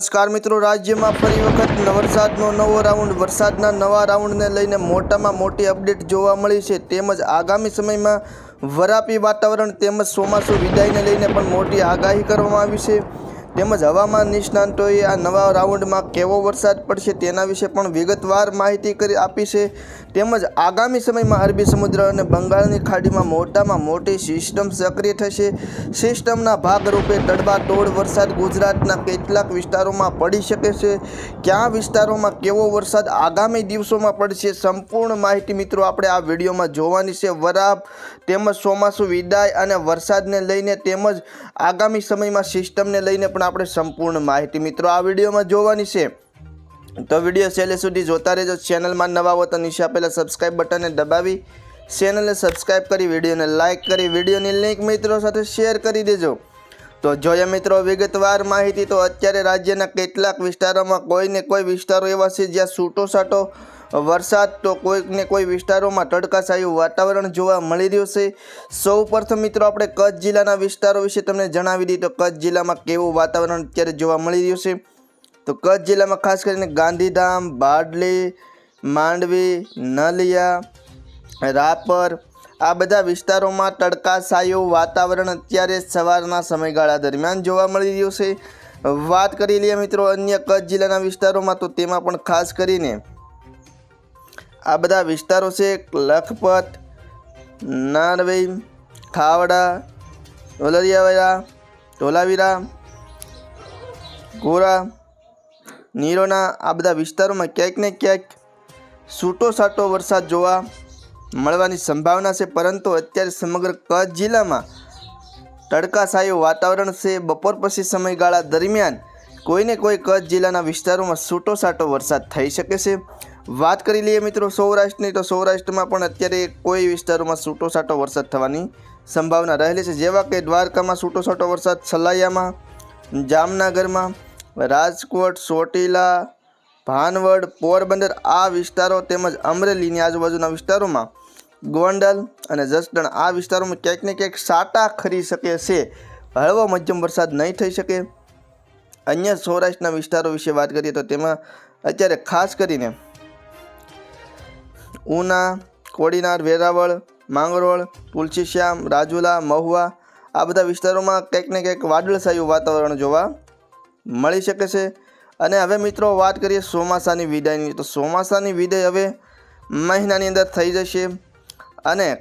નમસ્કાર મિત્રો, રાજ્યમાં ફરી વખત વરસાદનો નવો રાઉન્ડ, વરસાદના નવા રાઉન્ડને લઈને મોટામાં મોટી અપડેટ જોવા મળી છે. તેમજ આગામી સમયમાં વરાપી વાતાવરણ તેમજ ચોમાસું વિદાયને લઈને પણ મોટી આગાહી કરવામાં આવી છે. તેમજ હવામાન નિષ્ણાંતોએ આ નવા રાઉન્ડમાં કેવો વરસાદ પડશે તેના વિશે પણ વિગતવાર માહિતી કરી આપી છે. તેમજ આગામી સમયમાં અરબી સમુદ્ર અને બંગાળની ખાડીમાં મોટામાં મોટી સિસ્ટમ સક્રિય થશે. સિસ્ટમના ભાગરૂપે તડબાતોડ વરસાદ ગુજરાતના કેટલાક વિસ્તારોમાં પડી શકે છે. કયા વિસ્તારોમાં કેવો વરસાદ આગામી દિવસોમાં પડશે સંપૂર્ણ માહિતી મિત્રો આપણે આ વિડીયોમાં જોવાની છે. વરાપ તેમજ ચોમાસું વિદાય અને વરસાદને લઈને તેમજ આગામી સમયમાં સિસ્ટમને લઈને પણ આપણે સંપૂર્ણ માહિતી મિત્રો આ વિડીયોમાં જોવાની છે. તો વીડિયો છેલ્લે સુધી જોતા રહેજો. ચેનલમાં નવા હો તો નીચે આપેલા સબસ્ક્રાઇબ બટનને દબાવી, ચેનલને સબસ્ક્રાઇબ કરી, વિડીયોને લાઇક કરી, વિડીયોની લિંક મિત્રો સાથે શેર કરી દેજો. તો જોઈએ મિત્રો વિગતવાર માહિતી. તો અત્યારે રાજ્યના કેટલાક વિસ્તારોમાં કોઈને કોઈ વિસ્તારો એવા છે જ્યાં છૂટો છાટો વરસાદ તો કોઈકને કોઈ વિસ્તારોમાં તડકાશાયું વાતાવરણ જોવા મળી રહ્યું છે. સૌ પ્રથમ મિત્રો, આપણે કચ્છ જિલ્લાના વિસ્તારો વિશે તમને જણાવી દઈએ તો કચ્છ જિલ્લામાં કેવું વાતાવરણ અત્યારે જોવા મળી રહ્યું છે? તો કચ્છ જિલ્લામાં ખાસ કરીને ગાંધીધામ, બાડલી, માંડવી, નલિયા, રાપર, આ બધા વિસ્તારોમાં તડકાશાયું વાતાવરણ અત્યારે સવારના સમયગાળા દરમિયાન જોવા મળી રહ્યું છે. વાત કરી લઈએ મિત્રો અન્ય કચ્છ જિલ્લાના વિસ્તારોમાં, તો તેમાં પણ ખાસ કરીને આ બધા વિસ્તારો છે લખપત નારવેઈ ખાવડા ઢોલરિયાવાડા ઢોલાવીરા, ગોરા, નીરોના આ બધા વિસ્તારોમાં ક્યાંક ને ક્યાંક છૂટો છાટો વરસાદ જોવા મળવાની સંભાવના છે, પરંતુ અત્યારે સમગ્ર કચ્છ જિલ્લામાં તડકાછાયું વાતાવરણ છે. બપોર પછી સમયગાળા દરમિયાન કોઈને કોઈ કચ્છ જિલ્લાના વિસ્તારોમાં છૂટો છાટો વરસાદ થઈ શકે છે. વાત કરી લઈએ મિત્રો સૌરાષ્ટ્રની, તો સૌરાષ્ટ્રમાં પણ અત્યારે કોઈ વિસ્તારોમાં છૂટો છાટો વરસાદ થવાની સંભાવના રહેલી છે. જેવા કે દ્વારકામાં છૂટો છાટો વરસાદ સલાયામાં જામનગરમાં, રાજકોટ, ચોટીલા, ભાનવડ, પોરબંદર આ વિસ્તારો તેમજ અમરેલીની આજુબાજુના વિસ્તારોમાં ગોંડલ અને જસદણ આ વિસ્તારોમાં ક્યાંક ને ક્યાંક સાટા ખરી શકે છે. હળવો મધ્યમ વરસાદ નહીં થઈ શકે. અન્ય સૌરાષ્ટ્રના વિસ્તારો વિશે વાત કરીએ તો તેમાં અત્યારે ખાસ કરીને ઉના, કોડીનાર, વેરાવળ, માંગરોળ તુલસીશ્યામ રાજુલા, મહુવા, આ બધા વિસ્તારોમાં કંઈક ને કંઈક વાદળછાયું વાતાવરણ જોવા મળી શકે છે. અને હવે મિત્રો વાત કરીએ ચોમાસાની વિદાયની. તો ચોમાસાની વિદાય હવે મહિનાની અંદર થઈ જશે. અને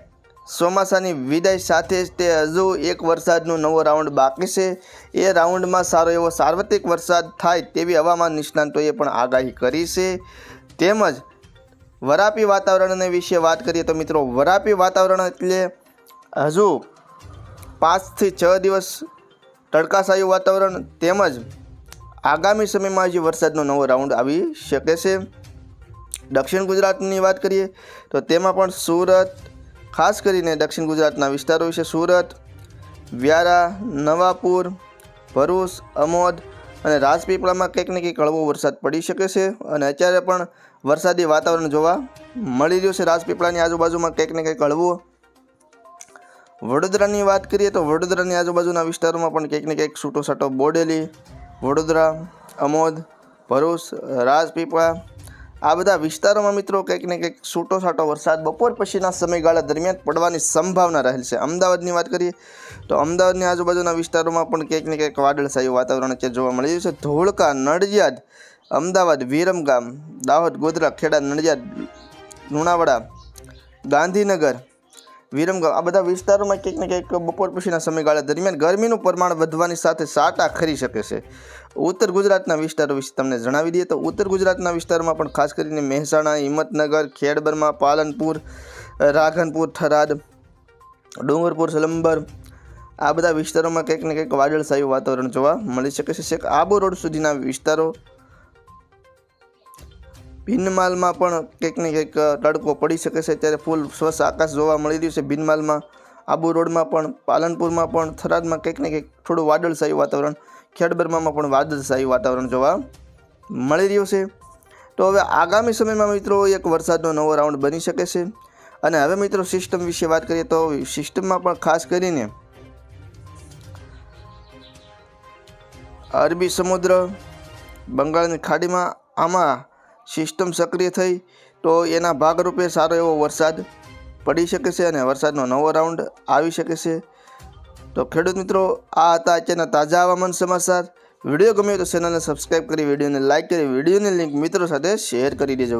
ચોમાસાની વિદાય સાથે જ તે હજુ એક વરસાદનો નવો રાઉન્ડ બાકી છે. એ રાઉન્ડમાં સારો એવો સાર્વત્રિક વરસાદ થાય તેવી હવામાન નિષ્ણાંતોએ પણ આગાહી કરી છે. તેમજ વરાપી વાતાવરણને વિશે વાત કરીએ તો મિત્રો, વરાપી વાતાવરણ એટલે હજુ પાંચથી છ દિવસ તડકાશાયું વાતાવરણ તેમજ આગામી સમયમાં હજી વરસાદનો નવો રાઉન્ડ આવી શકે છે. દક્ષિણ ગુજરાતની વાત કરીએ તો તેમાં પણ સુરત, ખાસ કરીને દક્ષિણ ગુજરાતના વિસ્તારો વિશે સુરત, વ્યારા, નવાપુર, ભરૂચ, અમોદ અને રાજપીપળામાં કંઈક ને કંઈક હળવો વરસાદ પડી શકે છે અને અત્યારે પણ વરસાદી વાતાવરણ જોવા મળી રહ્યું છે. રાજપીપળાની આજુબાજુમાં કંઈક ને કંઈક હળવું વડોદરાની વાત કરીએ તો વડોદરાની આજુબાજુના વિસ્તારોમાં પણ કંઈક ને કંઈક છૂટો છાટો બોડેલી, વડોદરા, અમોદ, ભરૂચ, રાજપીપળા આ બધા વિસ્તારોમાં મિત્રો કંઈક ને કંઈક છૂટો છાટો વરસાદ બપોર પછીના સમયગાળા દરમિયાન પડવાની સંભાવના રહેલ છે. અમદાવાદની વાત કરીએ તો અમદાવાદની આજુબાજુના વિસ્તારોમાં પણ કંઈક ને કંઈક વાદળછાયું વાતાવરણ અત્યારે જોવા મળી રહ્યું છે. ધોળકા, નડિયાદ, અમદાવાદ, વિરમગામ, દાહોદ, ગોધરા, ખેડા, નડિયાદ, લુણાવાડા, ગાંધીનગર વિરમગામ. આ બધા વિસ્તારોમાં ક્યાંક ને કંઈક બપોર પછીના સમયગાળા દરમિયાન ગરમીનું પ્રમાણ વધવાની સાથે સાટા ખરી શકે છે. ઉત્તર ગુજરાતના વિસ્તારો વિશે તમને જણાવી દઈએ તો ઉત્તર ગુજરાતના વિસ્તારોમાં પણ ખાસ કરીને મહેસાણા, હિંમતનગર, ખેડબરમાં, પાલનપુર, રાધનપુર, થરાદ, ડુંગરપુર, સલંબર આ બધા વિસ્તારોમાં કંઈક ને કંઈક વાદળછાયું વાતાવરણ જોવા મળી શકે છે. આબુ રોડ સુધીના વિસ્તારો ભીનમાલમાં પણ કંઈક ને કંઈક તડકો પડી શકે છે. ત્યારે ફૂલ સ્વચ્છ આકાશ જોવા મળી રહ્યું છે ભીનમાલમાં. આબુ રોડમાં પણ, પાલનપુરમાં પણ, થરાદમાં કંઈક ને કંઈક થોડું વાદળછાયું વાતાવરણ ખેડબરમાં પણ વાદળછાયું વાતાવરણ જોવા મળી રહ્યું છે. તો હવે આગામી સમયમાં મિત્રો એક વરસાદનો નવો રાઉન્ડ બની શકે છે. અને હવે મિત્રો સિસ્ટમ વિશે વાત કરીએ તો સિસ્ટમમાં પણ ખાસ કરીને અરબી સમુદ્ર, બંગાળની ખાડીમાં આમાં સિસ્ટમ સક્રિય થઈ, તો એના ભાગરૂપે સારો એવો વરસાદ પડી શકે છે અને વરસાદનો નવો રાઉન્ડ આવી શકે છે. તો ખેડૂત મિત્રો, આ હતા અત્યારના તાજા હવામાન સમાચાર. વીડિયો ગમ્યો તો ચેનલને સબસ્ક્રાઈબ કરી, વિડીયોને લાઇક કરી, વિડીયોની લિંક મિત્રો સાથે શેર કરી દેજો.